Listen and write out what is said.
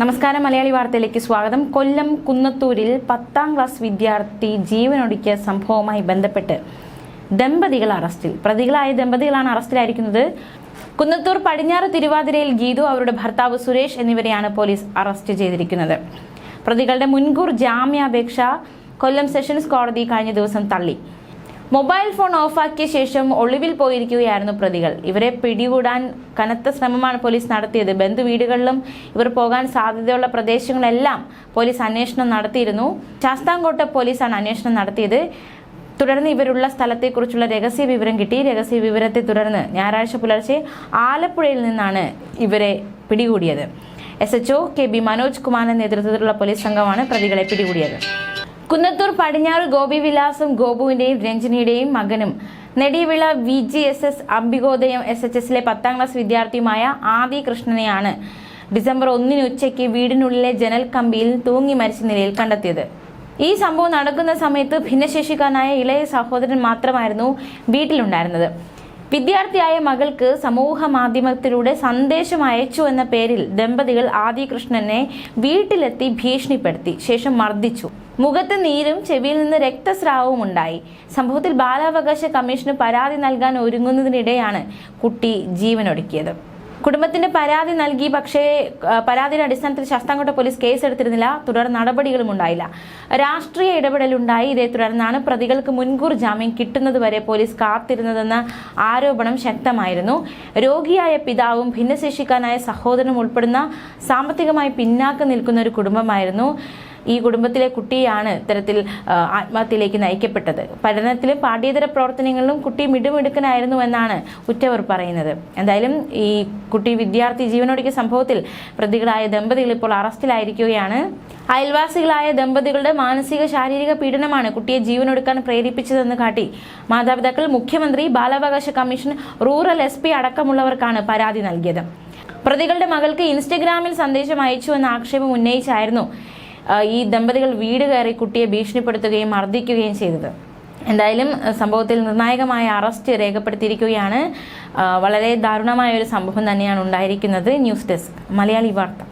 നമസ്കാരം മലയാളി വാർത്തയിലേക്ക് സ്വാഗതം. കൊല്ലം കുന്നത്തൂരിൽ പത്താം ക്ലാസ് വിദ്യാർത്ഥി ജീവനൊടുക്കിയ സംഭവവുമായി ബന്ധപ്പെട്ട് ദമ്പതികൾ അറസ്റ്റിൽ. പ്രതികളായ ദമ്പതികളാണ് അറസ്റ്റിലായിരിക്കുന്നത്. കുന്നത്തൂർ പടിഞ്ഞാറ് തിരുവാതിരയിൽ ഗീതു അവരുടെ ഭർത്താവ് സുരേഷ് എന്നിവരെയാണ് പോലീസ് അറസ്റ്റ് ചെയ്തിരിക്കുന്നത്. പ്രതികളുടെ മുൻകൂർ ജാമ്യാപേക്ഷ കൊല്ലം സെഷൻസ് കോടതി കഴിഞ്ഞ ദിവസം തള്ളി. മൊബൈൽ ഫോൺ ഓഫാക്കിയ ശേഷം ഒളിവിൽ പോയിരിക്കുകയായിരുന്നു പ്രതികൾ. ഇവരെ പിടികൂടാൻ കനത്ത ശ്രമമാണ് പോലീസ് നടത്തിയത്. ബന്ധുവീടുകളിലും ഇവർ പോകാൻ സാധ്യതയുള്ള പ്രദേശങ്ങളെല്ലാം പോലീസ് അന്വേഷണം നടത്തിയിരുന്നു. ശാസ്താംകോട്ട പോലീസാണ് അന്വേഷണം നടത്തിയത്. തുടർന്ന് ഇവരുള്ള സ്ഥലത്തെക്കുറിച്ചുള്ള രഹസ്യ വിവരം കിട്ടി. രഹസ്യ വിവരത്തെ തുടർന്ന് ഞായറാഴ്ച പുലർച്ചെ ആലപ്പുഴയിൽ നിന്നാണ് ഇവരെ പിടികൂടിയത്. S H K B Manoj കുമാറിന്റെ നേതൃത്വത്തിലുള്ള പോലീസ് സംഘമാണ് പ്രതികളെ പിടികൂടിയത്. കുന്നത്തൂർ പടിഞ്ഞാറ് ഗോപി വിലാസും ഗോപുവിന്റെയും രഞ്ജനിയുടെയും മകനും. Nedivila V G S S Ambikodayam S H എസിലെ പത്താം ക്ലാസ് വിദ്യാർത്ഥിയുമായ ആദി കൃഷ്ണനെയാണ് ഡിസംബർ ഒന്നിന് ഉച്ചയ്ക്ക് വീടിനുള്ളിലെ ജനൽ കമ്പിയിൽ തൂങ്ങി മരിച്ച നിലയിൽ കണ്ടെത്തിയത്. ഈ സംഭവം നടക്കുന്ന സമയത്ത് ഭിന്നശേഷിക്കാരനായ ഇളയ സഹോദരൻ മാത്രമായിരുന്നു വീട്ടിലുണ്ടായിരുന്നത്. വിദ്യാർത്ഥിയായ മകൾക്ക് സമൂഹ മാധ്യമത്തിലൂടെ സന്ദേശം അയച്ചു എന്ന പേരിൽ ദമ്പതികൾ ആദികൃഷ്ണനെ വീട്ടിലെത്തി ഭീഷണിപ്പെടുത്തി ശേഷം മർദ്ദിച്ചു. മുഖത്ത് നീരും ചെവിയിൽ നിന്ന് രക്തസ്രാവവും ഉണ്ടായി. സംഭവത്തിൽ ബാലാവകാശ കമ്മീഷന് പരാതി നൽകാൻ ഒരുങ്ങുന്നതിനിടെയാണ് കുട്ടി ജീവനൊടുക്കിയത്. കുടുംബത്തിന്റെ പരാതി നൽകി പക്ഷേ പരാതിയുടെ അടിസ്ഥാനത്തിൽ ശാസ്താംകോട്ട പോലീസ് കേസെടുത്തിരുന്നില്ല. തുടർ നടപടികളും ഉണ്ടായില്ല. രാഷ്ട്രീയ ഇടപെടലുണ്ടായി. ഇതേ തുടർന്നാണ് പ്രതികൾക്ക് മുൻകൂർ ജാമ്യം കിട്ടുന്നതുവരെ പോലീസ് കാത്തിരുന്നതെന്ന ആരോപണം ശക്തമായിരുന്നു. രോഗിയായ പിതാവും ഭിന്നശേഷിക്കാനായ സഹോദരനും ഉൾപ്പെടുന്ന സാമ്പത്തികമായി പിന്നാക്കം നിൽക്കുന്ന ഒരു കുടുംബമായിരുന്നു. ഈ കുടുംബത്തിലെ കുട്ടിയാണ് ഇത്തരത്തിൽ ആത്മഹത്യയിലേക്ക് നയിക്കപ്പെട്ടത്. പഠനത്തിലും പാഠ്യേതര പ്രവർത്തനങ്ങളിലും കുട്ടി മിടുമിടുക്കനായിരുന്നു എന്നാണ് ഉറ്റവർ പറയുന്നത്. എന്തായാലും ഈ കുട്ടി വിദ്യാർത്ഥി ജീവനൊടുക്കിയ സംഭവത്തിൽ പ്രതികളായ ദമ്പതികൾ ഇപ്പോൾ അറസ്റ്റിലായിരിക്കുകയാണ്. അയൽവാസികളായ ദമ്പതികളുടെ മാനസിക ശാരീരിക പീഡനമാണ് കുട്ടിയെ ജീവനൊടുക്കാൻ പ്രേരിപ്പിച്ചതെന്ന് കാട്ടി മാതാപിതാക്കൾ. മുഖ്യമന്ത്രി ബാലാവകാശ കമ്മീഷൻ റൂറൽ എസ് പി അടക്കമുള്ളവർക്കാണ് പരാതി നൽകിയത്. പ്രതികളുടെ മകൾക്ക് ഇൻസ്റ്റഗ്രാമിൽ സന്ദേശം അയച്ചു എന്ന ആക്ഷേപം ഉന്നയിച്ചായിരുന്നു. ഈ ദമ്പതികൾ വീട് കയറി കുട്ടിയെ ഭീഷണിപ്പെടുത്തുകയും മർദ്ദിക്കുകയും ചെയ്തത്. എന്തായാലും സംഭവത്തിൽ നിർണായകമായ അറസ്റ്റ് രേഖപ്പെടുത്തിയിരിക്കുകയാണ്. വളരെ ദാരുണമായ ഒരു സംഭവം തന്നെയാണ് ഉണ്ടായിരിക്കുന്നത്. ന്യൂസ് ഡെസ്ക് മലയാളി വാർത്ത.